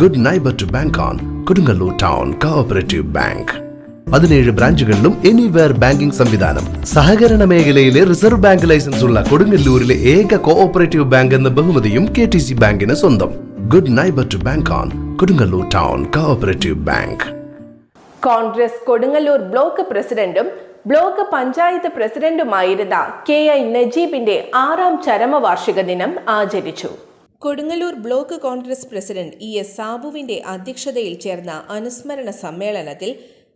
Good neighbour to bank on Kodungallur town cooperative bank പതിനേഴ് ബ്രാഞ്ചുകളിലും anywhere banking സംവിധാനം. സഹകരണ മേഖലയിലെ റിസർവ് ബാങ്ക് ലൈസൻസ് ഉള്ള കൊടുങ്ങല്ലൂരിലെ ഏക കോഓപ്പറേറ്റീവ് ബാങ്ക് എന്ന ബഹുമതിയും കെ ടി സി ബാങ്കിന് സ്വന്തം. Good neighbour to bank on Kodungallur town cooperative bank Congress Kodungallur block പ്രസിഡന്റും ബ്ലോക്ക് പഞ്ചായത്ത് പ്രസിഡന്റുമായിരുന്ന കെ ഐ നജീബിന്റെ ആറാം ചരമവാർഷിക ദിനം ആചരിച്ചു. Kodungallur block Congress president E S സാബുവിന്റെ അധ്യക്ഷതയിൽ ചേർന്ന അനുസ്മരണ സമ്മേളനത്തിൽ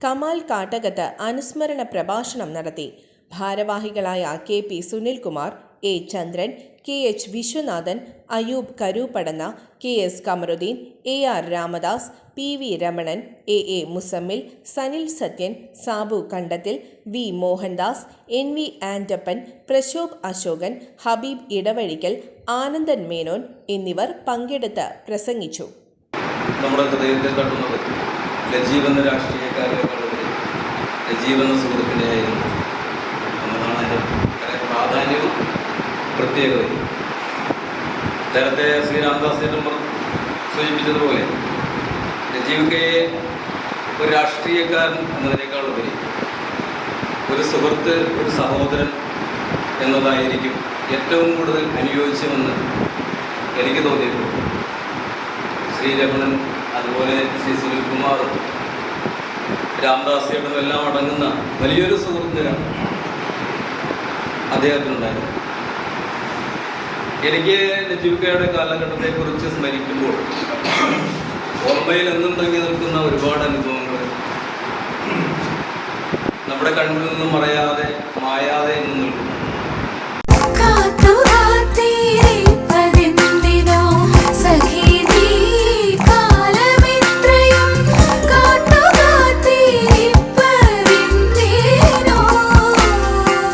കമാൽ കാട്ടകത്ത് അനുസ്മരണ പ്രഭാഷണം നടത്തി. ഭാരവാഹികളായ K P Sunilkumar A. Chandran K. H. Viswanathan Ayub Karuppadanna K. S. Kamaruddin A. R. Ramadas P. V. Ramanan A. A. Musammil Sanil Sathyan Sabu Kandathil V. Mohandas N. V. Andappan Prasobh Asokan Habeeb Edavazhikkal Anandan Menon എന്നിവർ പങ്കെടുത്ത് പ്രസംഗിച്ചു. നമ്മുടെ ഹൃദയത്തിൽ സുഹൃത്തിനെയായിരുന്നു. എന്നതാണ് അതിന്റെ പ്രാധാന്യവും പ്രത്യേകതയും നേരത്തെ ശ്രീ രാംദാസ് നമ്മൾ സൂചിപ്പിച്ചതുപോലെ രജീവിക്കയെ കെയെ ഒരു രാഷ്ട്രീയക്കാരൻ എന്നതിനേക്കാൾ ഉപരി ഒരു സുഹൃത്ത് ഒരു സഹോദരൻ എന്നതായിരിക്കും ഏറ്റവും കൂടുതൽ അനുയോജ്യമെന്ന് എനിക്ക് തോന്നിയിട്ടുണ്ട്. ശ്രീ രമണൻ അതുപോലെ ശ്രീ സുനിൽകുമാർ രാംദാസ് ചേട്ടനും എല്ലാം അടങ്ങുന്ന വലിയൊരു സുഹൃത്തിനാണ് അദ്ദേഹത്തിനുണ്ടായത് എനിക്ക് നജീബിക്കയുടെ കാലഘട്ടത്തെക്കുറിച്ച് സ്മരിക്കുമ്പോൾ ഓർമ്മയിൽ എന്നും തങ്ങി നിൽക്കുന്ന ഒരുപാട് അനുഭവങ്ങൾ. നമ്മുടെ കണ്ണിൽ നിന്നും മറയാതെ മായാതെ എന്നും